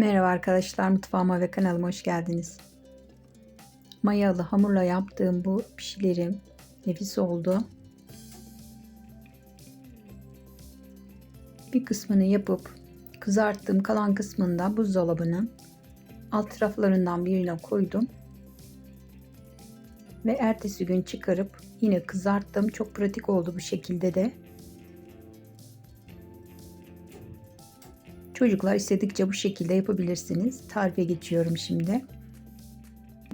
Merhaba arkadaşlar mutfağıma ve kanalıma hoş geldiniz. Mayalı hamurla yaptığım bu pişilerim nefis oldu. Bir kısmını yapıp kızarttığım kalan kısmında buzdolabının alt taraflarından birine koydum. Ve ertesi gün çıkarıp yine kızarttım. Çok pratik oldu bu şekilde de. Çocuklar istedikçe bu şekilde yapabilirsiniz. Tarife geçiyorum şimdi.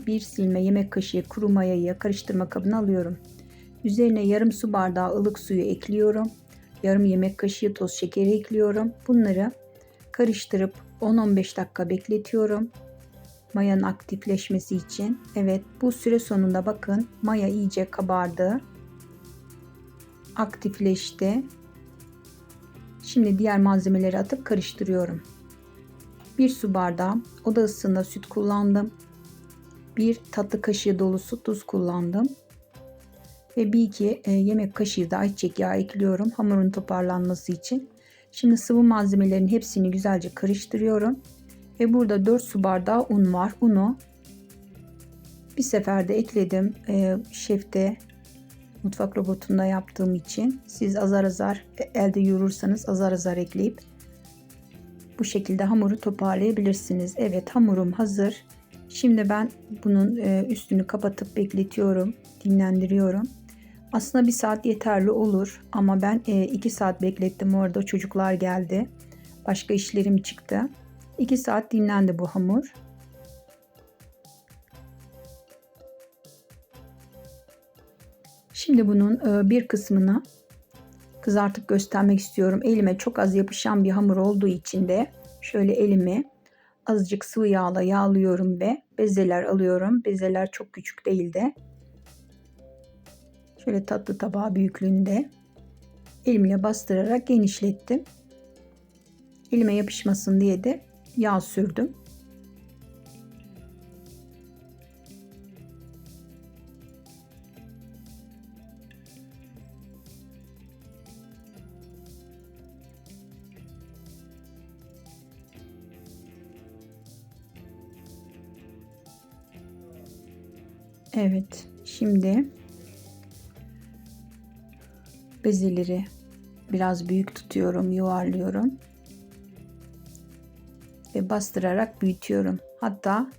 Bir silme yemek kaşığı kuru mayayı karıştırma kabına alıyorum. Üzerine yarım su bardağı ılık suyu ekliyorum. Yarım yemek kaşığı toz şekeri ekliyorum. Bunları karıştırıp 10-15 dakika bekletiyorum. Mayanın aktifleşmesi için. Evet bu süre sonunda bakın maya iyice kabardı. Aktifleşti. Şimdi diğer malzemeleri atıp karıştırıyorum. Bir su bardağı oda ısısında süt kullandım. Bir tatlı kaşığı dolusu tuz kullandım. Ve bir iki e, yemek kaşığı da ayçiçek yağı ekliyorum hamurun toparlanması için. Şimdi sıvı malzemelerin hepsini güzelce karıştırıyorum. Ve burada 4 su bardağı un var. Unu bir seferde ekledim. E, şefte mutfak robotunda yaptığım için siz azar azar elde yoğurursanız azar azar ekleyip bu şekilde hamuru toparlayabilirsiniz. Evet hamurum hazır. Şimdi ben bunun e, üstünü kapatıp bekletiyorum. Dinlendiriyorum. Aslında bir saat yeterli olur ama ben e, iki saat beklettim orada çocuklar geldi. Başka işlerim çıktı. İki saat dinlendi bu hamur. Şimdi bunun e, bir kısmını kızartıp göstermek istiyorum. Elime çok az yapışan bir hamur olduğu için de şöyle elimi azıcık sıvı yağla yağlıyorum ve bezeler alıyorum. Bezeler çok küçük değil de şöyle tatlı tabağı büyüklüğünde elimle bastırarak genişlettim. Elime yapışmasın diye de yağ sürdüm. Evet, şimdi bezeleri biraz büyük tutuyorum, yuvarlıyorum ve bastırarak büyütüyorum. Hatta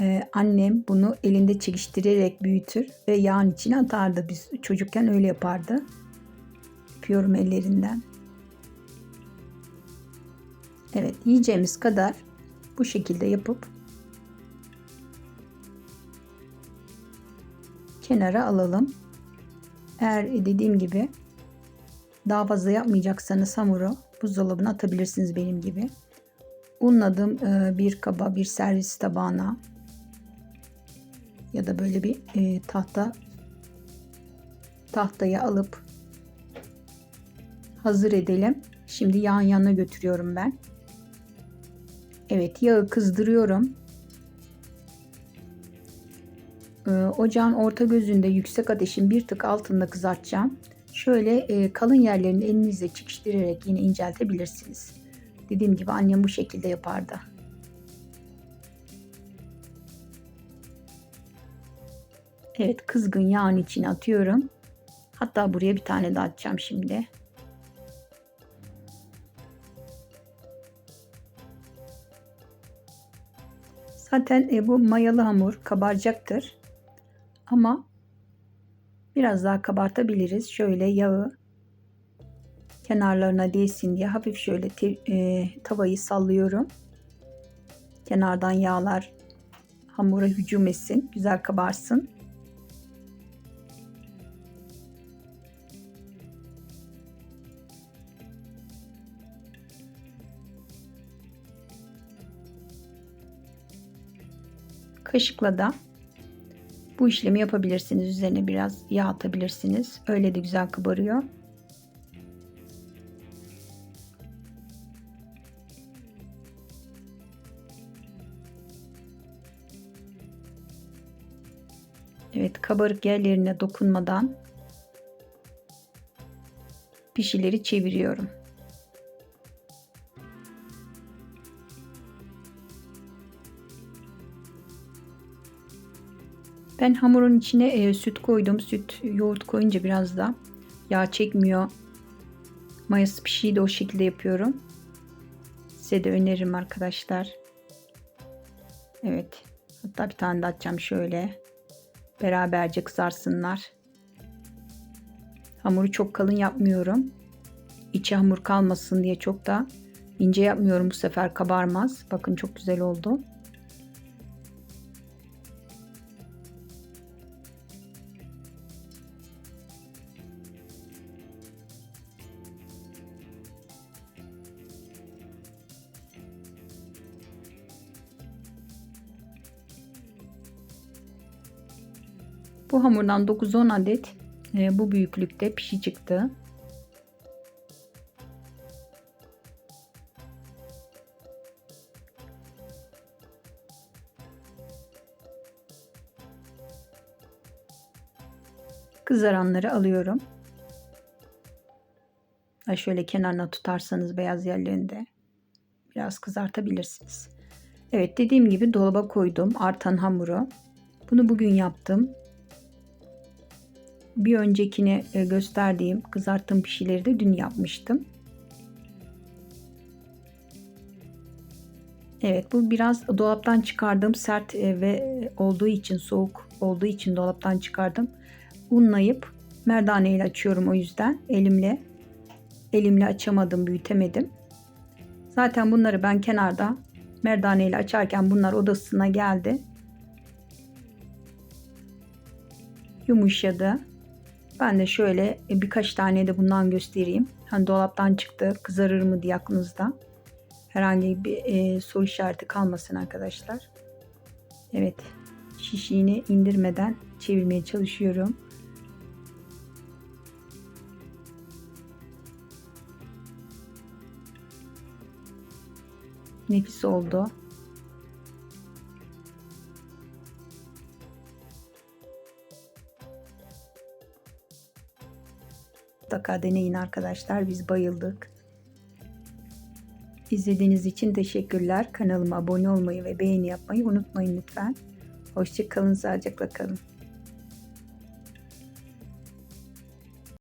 e, annem bunu elinde çekiştirerek büyütür ve yağın içine atardı. Biz çocukken öyle yapardı. Yapıyorum ellerinden. Evet, yiyeceğimiz kadar bu şekilde yapıp kenara alalım. Eğer dediğim gibi daha fazla yapmayacaksanız hamuru buzdolabına atabilirsiniz benim gibi. Unladım e, bir kaba bir servis tabağına ya da böyle bir e, tahta tahtaya alıp hazır edelim. Şimdi yağın yanına götürüyorum ben. Evet yağı kızdırıyorum. Ocağın orta gözünde yüksek ateşin bir tık altında kızartacağım. Şöyle e, kalın yerlerini elinizle çıkıştırarak yine inceltebilirsiniz. Dediğim gibi annem bu şekilde yapardı. Evet kızgın yağın içine atıyorum. Hatta buraya bir tane daha atacağım şimdi. Zaten e, bu mayalı hamur kabaracaktır. Ama biraz daha kabartabiliriz. Şöyle yağı kenarlarına değsin diye hafif şöyle e, tavayı sallıyorum. Kenardan yağlar hamura hücum etsin. Güzel kabarsın. Kaşıkla da bu işlemi yapabilirsiniz. Üzerine biraz yağ atabilirsiniz. Öyle de güzel kabarıyor. Evet kabarık yerlerine dokunmadan pişileri çeviriyorum. Ben hamurun içine e, süt koydum. Süt, yoğurt koyunca biraz da yağ çekmiyor. Mayası pişiyi de o şekilde yapıyorum. Size de öneririm arkadaşlar. Evet. Hatta bir tane de atacağım şöyle. Beraberce kızarsınlar. Hamuru çok kalın yapmıyorum. İçi hamur kalmasın diye çok da ince yapmıyorum bu sefer kabarmaz. Bakın çok güzel oldu. Bu hamurdan 9-10 adet e, bu büyüklükte pişi çıktı. Kızaranları alıyorum. Şöyle kenarına tutarsanız beyaz yerlerinde biraz kızartabilirsiniz. Evet dediğim gibi dolaba koydum artan hamuru. Bunu bugün yaptım. Bir öncekine e, gösterdiğim kızarttığım pişileri de dün yapmıştım. Evet bu biraz dolaptan çıkardığım sert e, ve olduğu için soğuk olduğu için dolaptan çıkardım. Unlayıp merdane ile açıyorum o yüzden elimle. Elimle açamadım büyütemedim. Zaten bunları ben kenarda merdane ile açarken bunlar odasına geldi. Yumuşadı. Ben de şöyle e, birkaç tane de bundan göstereyim. Hani dolaptan çıktı kızarır mı diye aklınızda. Herhangi bir e, soru işareti kalmasın arkadaşlar. Evet şişiğini indirmeden çevirmeye çalışıyorum. Nefis oldu. Mutlaka deneyin arkadaşlar. Biz bayıldık. İzlediğiniz için teşekkürler. Kanalıma abone olmayı ve beğeni yapmayı unutmayın lütfen. Hoşçakalın, sağlıcakla kalın.